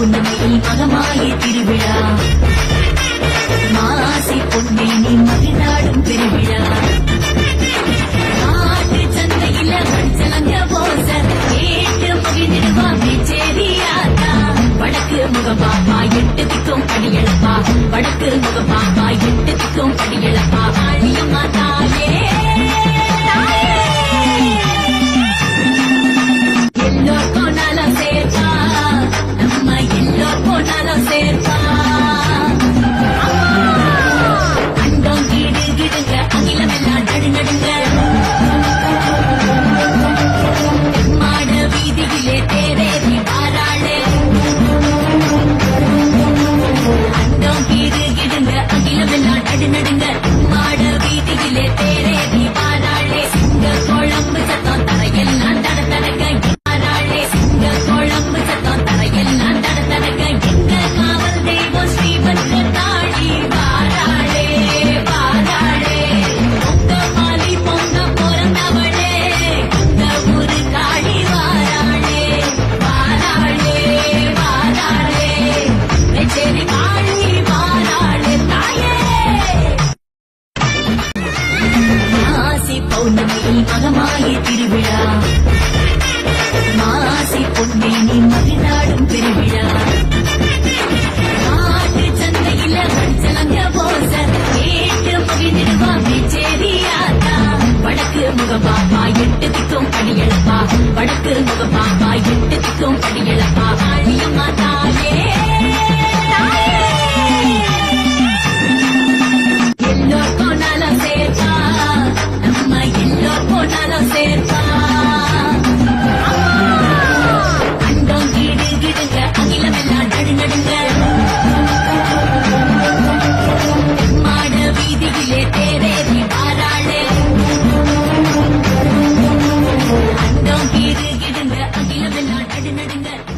பௌர்ணமியில் மகமாயி திருவிழா. மாசி பொன்னில் நீ மகிழ்நாடும் பெருவிழா மாட்டு சந்தையில மஞ்சளங்க போச கேட்டு மகிழ்ந்திடுவா விஜேரியாதா வடக்கு முகபாப்பா எட்டு திக்கும் அடியளப்பா வடக்கு முகபாப்பா எட்டு முகப்பாப்பா எட்டு திக்கும் அடியளப்பா வடக்கு முகப்பாப்பா எட்டு திக்கும் அடியளப்பா மேல வெள்ளாடு